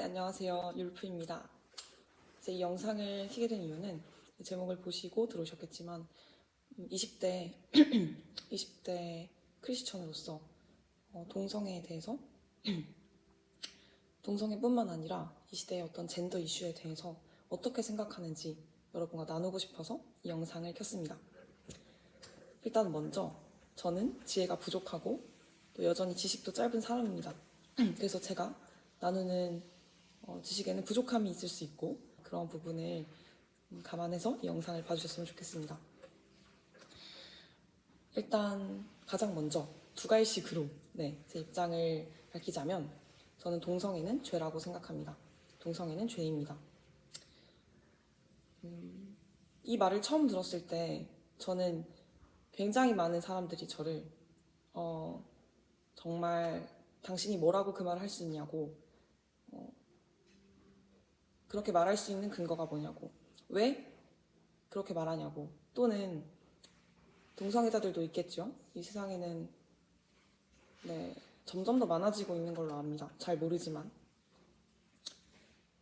네, 안녕하세요. 율프입니다. 이제 이 영상을 키게 된 이유는 제목을 보시고 들어오셨겠지만 음, 20대 20대 크리스천으로서 어, 동성애에 대해서 동성애뿐만 아니라 이 시대의 어떤 젠더 이슈에 대해서 어떻게 생각하는지 여러분과 나누고 싶어서 이 영상을 켰습니다. 일단 먼저 저는 지혜가 부족하고 또 여전히 지식도 짧은 사람입니다. 그래서 제가 나누는 어, 지식에는 부족함이 있을 수 있고 그런 부분을 음, 감안해서 이 영상을 봐주셨으면 좋겠습니다. 일단 가장 먼저 두 가지식으로 네, 제 입장을 밝히자면 저는 동성애는 죄라고 생각합니다. 동성애는 죄입니다. 음, 이 말을 처음 들었을 때 저는 굉장히 많은 사람들이 저를 어, 정말 당신이 뭐라고 그 말을 할 수 있냐고 어, 그렇게 말할 수 있는 근거가 뭐냐고. 왜 그렇게 말하냐고. 또는 동성애자들도 있겠죠. 이 세상에는 네 점점 더 많아지고 있는 걸로 압니다. 잘 모르지만.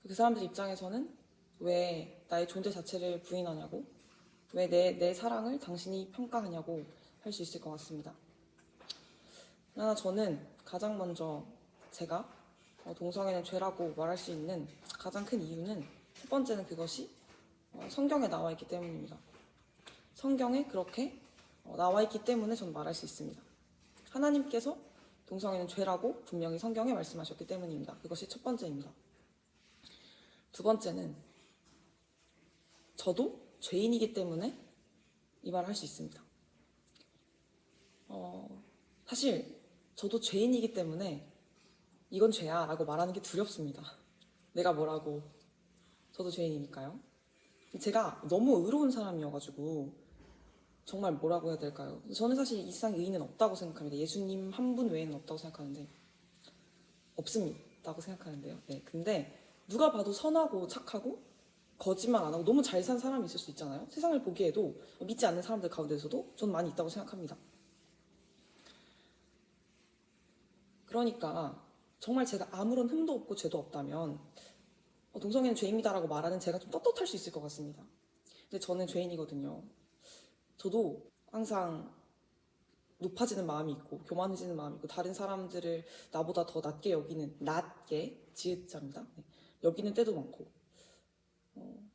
그 사람들 입장에서는 왜 나의 존재 자체를 부인하냐고 왜 내 내 사랑을 당신이 평가하냐고 할 수 있을 것 같습니다. 그러나 저는 가장 먼저 제가 어, 동성애는 죄라고 말할 수 있는 가장 큰 이유는 첫 번째는 그것이 어, 성경에 나와 있기 때문입니다. 성경에 그렇게 어, 나와 있기 때문에 저는 말할 수 있습니다. 하나님께서 동성애는 죄라고 분명히 성경에 말씀하셨기 때문입니다. 그것이 첫 번째입니다. 두 번째는 저도 죄인이기 때문에 이 말을 할 수 있습니다. 어, 사실 저도 죄인이기 때문에 이건 죄야 라고 말하는 게 두렵습니다. 내가 뭐라고 저도 죄인이니까요. 제가 너무 의로운 사람이어가지고 정말 뭐라고 해야 될까요? 저는 사실 이 세상에 의인은 없다고 생각합니다. 예수님 한 분 외에는 없다고 생각하는데 없습니다고 생각하는데요. 네, 근데 누가 봐도 선하고 착하고 거짓말 안 하고 너무 잘 산 사람이 있을 수 있잖아요. 세상을 보기에도 믿지 않는 사람들 가운데서도 저는 많이 있다고 생각합니다. 그러니까 정말 제가 아무런 흠도 없고 죄도 없다면 어, 동성애는 죄입니다라고 말하는 제가 좀 떳떳할 수 있을 것 같습니다. 근데 저는 죄인이거든요. 저도 항상 높아지는 마음이 있고 교만해지는 마음이 있고 다른 사람들을 나보다 더 낮게 여기는 낮게 지읒자입니다. 네. 여기는 때도 많고 어,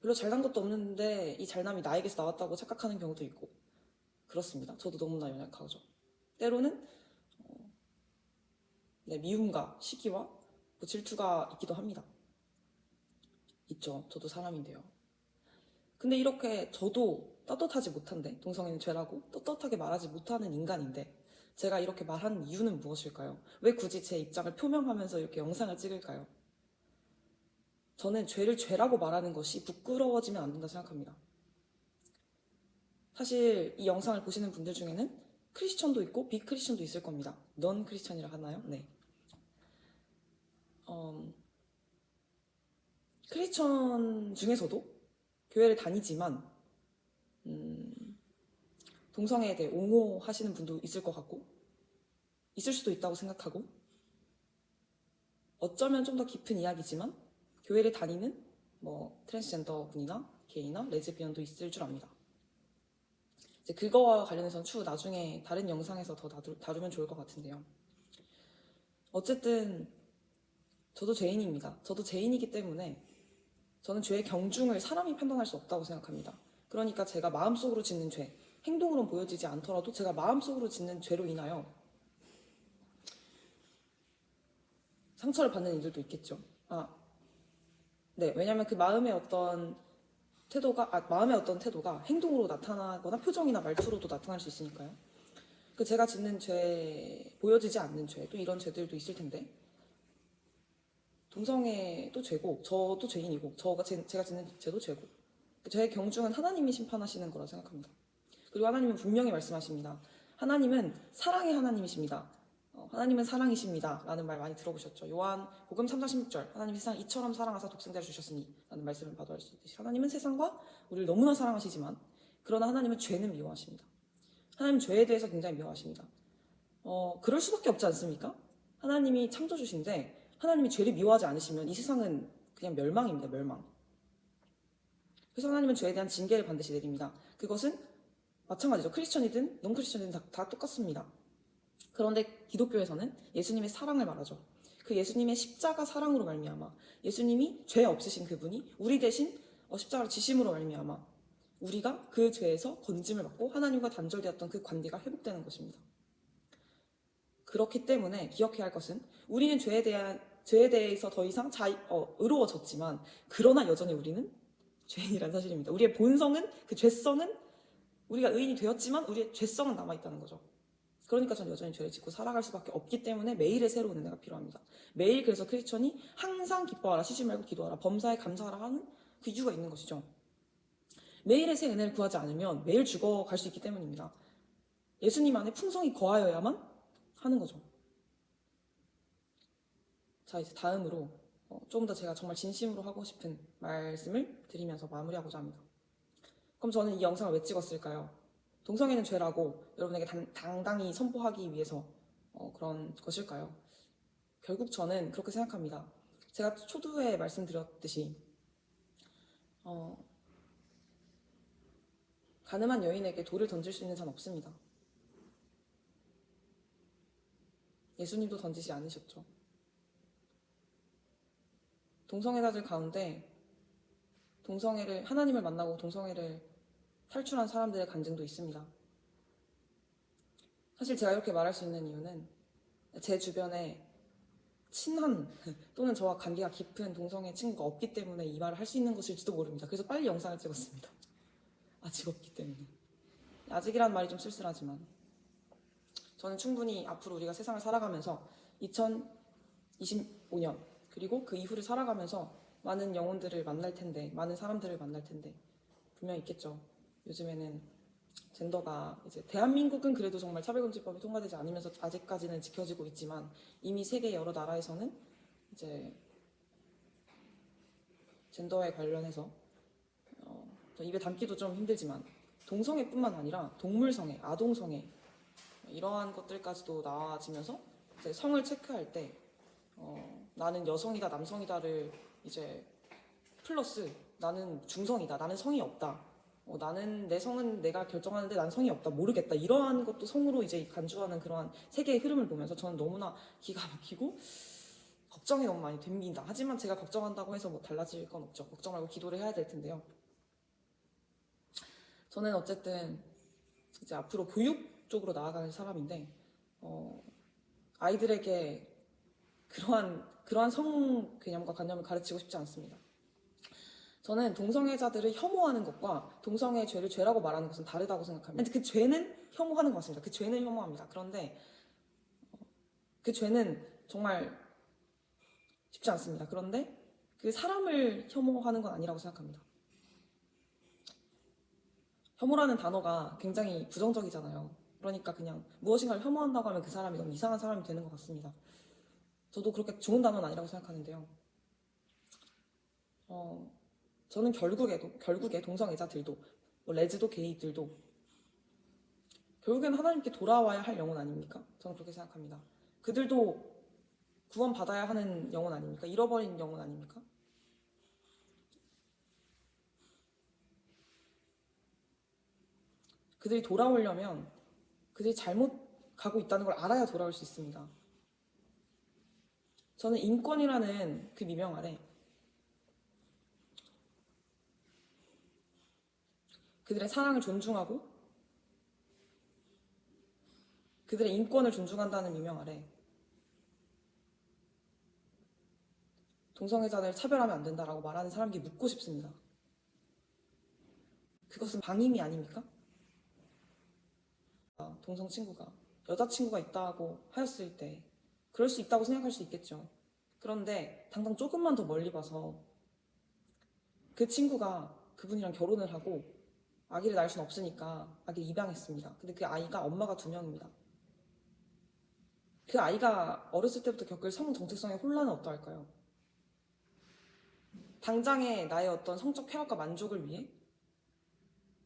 별로 잘난 것도 없는데 이 잘남이 나에게서 나왔다고 착각하는 경우도 있고 그렇습니다. 저도 너무나 연약하죠. 때로는 어, 네, 미움과 시기와 뭐 질투가 있기도 합니다. 있죠. 저도 사람인데요. 근데 이렇게 저도 떳떳하지 못한데 동성애는 죄라고 떳떳하게 말하지 못하는 인간인데 제가 이렇게 말하는 이유는 무엇일까요? 왜 굳이 제 입장을 표명하면서 이렇게 영상을 찍을까요? 저는 죄를 죄라고 말하는 것이 부끄러워지면 안 된다 생각합니다. 사실 이 영상을 보시는 분들 중에는 크리스천도 있고 비크리스천도 있을 겁니다. 넌 크리스천이라 하나요? 네. 음, 크리스천 중에서도 교회를 다니지만 음, 동성애에 대해 옹호하시는 분도 있을 것 같고 있을 수도 있다고 생각하고 어쩌면 좀 더 깊은 이야기지만 교회를 다니는 뭐 트랜스젠더 분이나 게이나 레즈비언도 있을 줄 압니다. 이제 그거와 관련해서는 추후 나중에 다른 영상에서 더 다루, 다루면 좋을 것 같은데요. 어쨌든 저도 죄인입니다. 저도 죄인이기 때문에 저는 죄의 경중을 사람이 판단할 수 없다고 생각합니다. 그러니까 제가 마음속으로 짓는 죄, 행동으로 보여지지 않더라도 제가 마음속으로 짓는 죄로 인하여 상처를 받는 이들도 있겠죠. 아, 네, 왜냐하면 그 마음의 어떤 태도가, 아, 마음의 어떤 태도가 행동으로 나타나거나 표정이나 말투로도 나타날 수 있으니까요. 그 제가 짓는 죄, 보여지지 않는 죄, 또 이런 죄들도 있을 텐데, 동성애도 죄고, 저도 죄인이고, 저가 제, 제가 짓는 죄도 죄고, 저의 경중은 하나님이 심판하시는 거라 생각합니다. 그리고 하나님은 분명히 말씀하십니다. 하나님은 사랑의 하나님이십니다. 어, 하나님은 사랑이십니다. 라는 말 많이 들어보셨죠. 요한 복음 3장 16절 하나님이 세상 이처럼 사랑하사 독생자를 주셨으니 라는 말씀을 봐도 알 수 있듯이 하나님은 세상과 우리를 너무나 사랑하시지만 그러나 하나님은 죄는 미워하십니다. 하나님은 죄에 대해서 굉장히 미워하십니다. 어, 그럴 수밖에 없지 않습니까? 하나님이 창조주신데 하나님이 죄를 미워하지 않으시면 이 세상은 그냥 멸망입니다. 멸망. 그래서 하나님은 죄에 대한 징계를 반드시 내립니다. 그것은 마찬가지죠. 크리스천이든 논크리스천이든 다, 다 똑같습니다. 그런데 기독교에서는 예수님의 사랑을 말하죠. 그 예수님의 십자가 사랑으로 말미암아 예수님이 죄 없으신 그분이 우리 대신 어, 십자가를 지심으로 말미암아 우리가 그 죄에서 건짐을 받고 하나님과 단절되었던 그 관계가 회복되는 것입니다. 그렇기 때문에 기억해야 할 것은 우리는 죄에 대한 죄에 대해서 더 이상 자, 어, 의로워졌지만 그러나 여전히 우리는 죄인이라는 사실입니다. 우리의 본성은 그 죄성은 우리가 의인이 되었지만 우리의 죄성은 남아 있다는 거죠. 그러니까 전 여전히 죄를 짓고 살아갈 수밖에 없기 때문에 매일의 새로운 은혜가 필요합니다. 매일 그래서 크리스천이 항상 기뻐하라, 쉬지 말고 기도하라, 범사에 감사하라 하는 그 이유가 있는 것이죠. 매일의 새 은혜를 구하지 않으면 매일 죽어갈 수 있기 때문입니다. 예수님 안에 풍성이 거하여야만 하는 거죠. 자, 이제 다음으로 어, 조금 더 제가 정말 진심으로 하고 싶은 말씀을 드리면서 마무리하고자 합니다. 그럼 저는 이 영상을 왜 찍었을까요? 동성애는 죄라고 여러분에게 당, 당당히 선포하기 위해서 어, 그런 것일까요? 결국 저는 그렇게 생각합니다. 제가 초두에 말씀드렸듯이 어, 가늠한 여인에게 돌을 던질 수 있는 자는 없습니다. 예수님도 던지지 않으셨죠. 동성애자들 가운데 동성애를 하나님을 만나고 동성애를 탈출한 사람들의 간증도 있습니다. 사실 제가 이렇게 말할 수 있는 이유는 제 주변에 친한 또는 저와 관계가 깊은 동성애 친구가 없기 때문에 이 말을 할 수 있는 것일지도 모릅니다. 그래서 빨리 영상을 찍었습니다. 아직 없기 때문에. 아직이란 말이 좀 쓸쓸하지만 저는 충분히 앞으로 우리가 세상을 살아가면서 2025년 그리고 그 이후를 살아가면서 많은 영혼들을 만날 텐데 많은 사람들을 만날 텐데 분명 있겠죠. 요즘에는 젠더가 이제 대한민국은 그래도 정말 차별금지법이 통과되지 않으면서 아직까지는 지켜지고 있지만 이미 세계 여러 나라에서는 이제 젠더에 관련해서 어, 저 입에 담기도 좀 힘들지만 동성애뿐만 아니라 동물성애, 아동성애 이러한 것들까지도 나와지면서 성을 체크할 때 어, 나는 여성이다 남성이다를 이제 플러스 나는 중성이다 나는 성이 없다. 어, 나는 내 성은 내가 결정하는데 난 성이 없다 모르겠다. 이러한 것도 성으로 이제 간주하는 그러한 세계의 흐름을 보면서 저는 너무나 기가 막히고 걱정이 너무 많이 됩니다. 하지만 제가 걱정한다고 해서 뭐 달라질 건 없죠. 걱정 말고 기도를 해야 될 텐데요. 저는 어쨌든 이제 앞으로 교육 쪽으로 나아가는 사람인데 어, 아이들에게 그러한 그러한 성 개념과 관념을 가르치고 싶지 않습니다. 저는 동성애자들을 혐오하는 것과 동성애 죄를 죄라고 말하는 것은 다르다고 생각합니다. 근데 그 죄는 혐오하는 것 같습니다. 그 죄는 혐오합니다. 그런데 어, 그 죄는 정말 쉽지 않습니다. 그런데 그 사람을 혐오하는 건 아니라고 생각합니다. 혐오라는 단어가 굉장히 부정적이잖아요. 그러니까 그냥 무엇인가를 혐오한다고 하면 그 사람이 너무 이상한 사람이 되는 것 같습니다. 저도 그렇게 좋은 단어는 아니라고 생각하는데요. 어, 저는 결국에도, 결국에 동성애자들도, 뭐 레즈도 게이들도, 결국엔 하나님께 돌아와야 할 영혼 아닙니까? 저는 그렇게 생각합니다. 그들도 구원받아야 하는 영혼 아닙니까? 잃어버린 영혼 아닙니까? 그들이 돌아오려면 그들이 잘못 가고 있다는 걸 알아야 돌아올 수 있습니다. 저는 인권이라는 그 미명 아래 그들의 사랑을 존중하고 그들의 인권을 존중한다는 미명 아래 동성애자들 차별하면 안 된다라고 말하는 사람에게 묻고 싶습니다. 그것은 방임이 아닙니까? 동성 친구가 여자친구가 있다고 하였을 때 그럴 수 있다고 생각할 수 있겠죠. 그런데 당장 조금만 더 멀리 봐서 그 친구가 그분이랑 결혼을 하고 아기를 낳을 수는 없으니까 아기를 입양했습니다. 근데 그 아이가 엄마가 두 명입니다. 그 아이가 어렸을 때부터 겪을 성 정체성의 혼란은 어떠할까요? 당장의 나의 어떤 성적 쾌락과 만족을 위해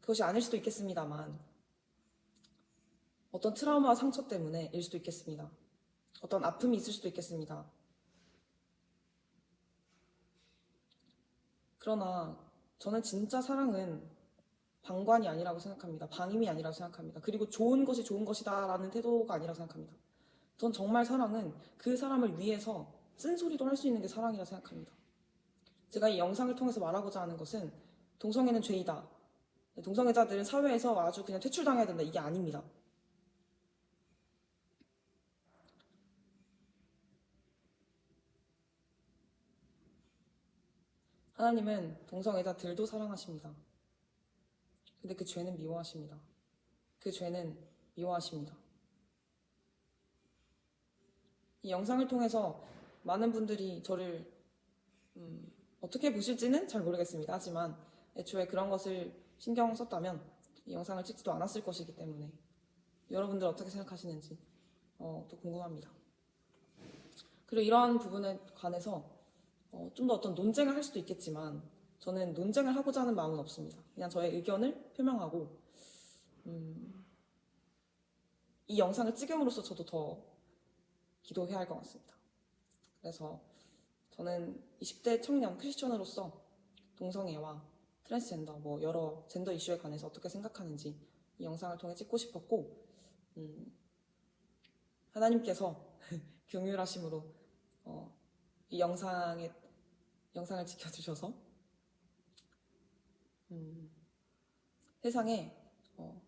그것이 아닐 수도 있겠습니다만 어떤 트라우마와 상처 때문에 일 수도 있겠습니다. 어떤 아픔이 있을 수도 있겠습니다. 그러나 저는 진짜 사랑은 방관이 아니라고 생각합니다. 방임이 아니라고 생각합니다. 그리고 좋은 것이 좋은 것이다라는 태도가 아니라고 생각합니다. 전 정말 사랑은 그 사람을 위해서 쓴소리도 할 수 있는 게 사랑이라고 생각합니다. 제가 이 영상을 통해서 말하고자 하는 것은 동성애는 죄이다. 동성애자들은 사회에서 아주 그냥 퇴출당해야 된다. 이게 아닙니다. 하나님은 동성애자 들도 사랑하십니다. 근데 그 죄는 미워하십니다. 그 죄는 미워하십니다. 이 영상을 통해서 많은 분들이 저를 음, 어떻게 보실지는 잘 모르겠습니다. 하지만 애초에 그런 것을 신경 썼다면 이 영상을 찍지도 않았을 것이기 때문에 여러분들 어떻게 생각하시는지 어, 또 궁금합니다. 그리고 이러한 부분에 관해서 어, 좀 더 어떤 논쟁을 할 수도 있겠지만 저는 논쟁을 하고자 하는 마음은 없습니다. 그냥 저의 의견을 표명하고 음, 이 영상을 찍음으로써 저도 더 기도해야 할 것 같습니다. 그래서 저는 20대 청년 크리스천으로서 동성애와 트랜스젠더 뭐 여러 젠더 이슈에 관해서 어떻게 생각하는지 이 영상을 통해 찍고 싶었고 음, 하나님께서 경휼하심으로 어, 이 영상에 영상을 지켜주셔서 음, 세상에 어,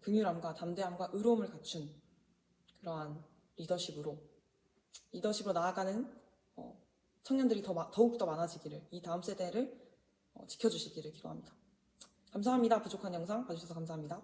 긍휼함과 담대함과 의로움을 갖춘 그러한 리더십으로 리더십으로 나아가는 어, 청년들이 더 마- 더욱 더 많아지기를 이 다음 세대를 어, 지켜주시기를 기도합니다. 감사합니다. 부족한 영상 봐주셔서 감사합니다.